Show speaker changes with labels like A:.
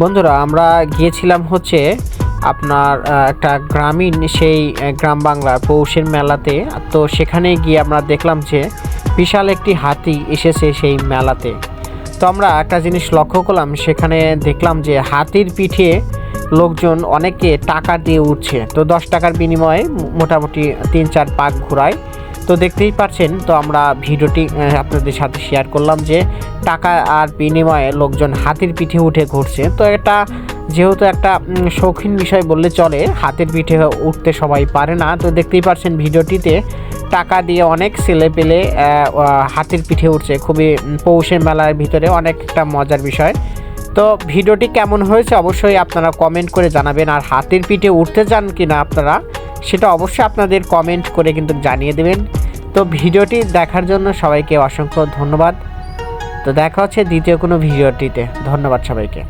A: বন্ধুরা, আমরা গিয়েছিলাম হচ্ছে আপনার একটা গ্রামীণ সেই গ্রাম বাংলার পৌষের মেলাতে। তো সেখানে গিয়ে আমরা দেখলাম যে বিশাল একটি হাতি এসেছে সেই মেলাতে। তো আমরা একটা জিনিস লক্ষ্য করলাম, সেখানে দেখলাম যে হাতির পিঠে লোকজন অনেকে টাকা দিয়ে উঠছে। তো দশ টাকার বিনিময়ে মোটামুটি তিন চার পাক ঘোরায়। তো দেখতেই পাচ্ছেন তো আমরা ভিডিওটি আপনাদের সাথে শেয়ার করলাম যে টাকা আর বিনিময়ে লোকজন হাতির পিঠে উঠে ঘুরছে। তো এটা যেহেতু একটা শৌখিন বিষয় বললে চলে, হাতের পিঠে উঠতে সবাই পারে না। তো দেখতেই পাচ্ছেন ভিডিওটিতে টাকা দিয়ে অনেক ছেলে পেলে হাতির পিঠে উঠছে। খুবই পৌষের মেলার ভিতরে অনেক একটা মজার বিষয়। তো ভিডিওটি কেমন হয়েছে অবশ্যই আপনারা কমেন্ট করে জানাবেন। আর হাতির পিঠে উঠতে চান কিনা আপনারা সেটা অবশ্যই আপনাদের কমেন্ট করে কিন্তু জানিয়ে দেবেন। তো ভিডিওটি দেখার জন্য সবাইকে অসংখ্য ধন্যবাদ। তো দেখা হচ্ছে দ্বিতীয় কোনো ভিডিওটিতে। ধন্যবাদ সবাইকে।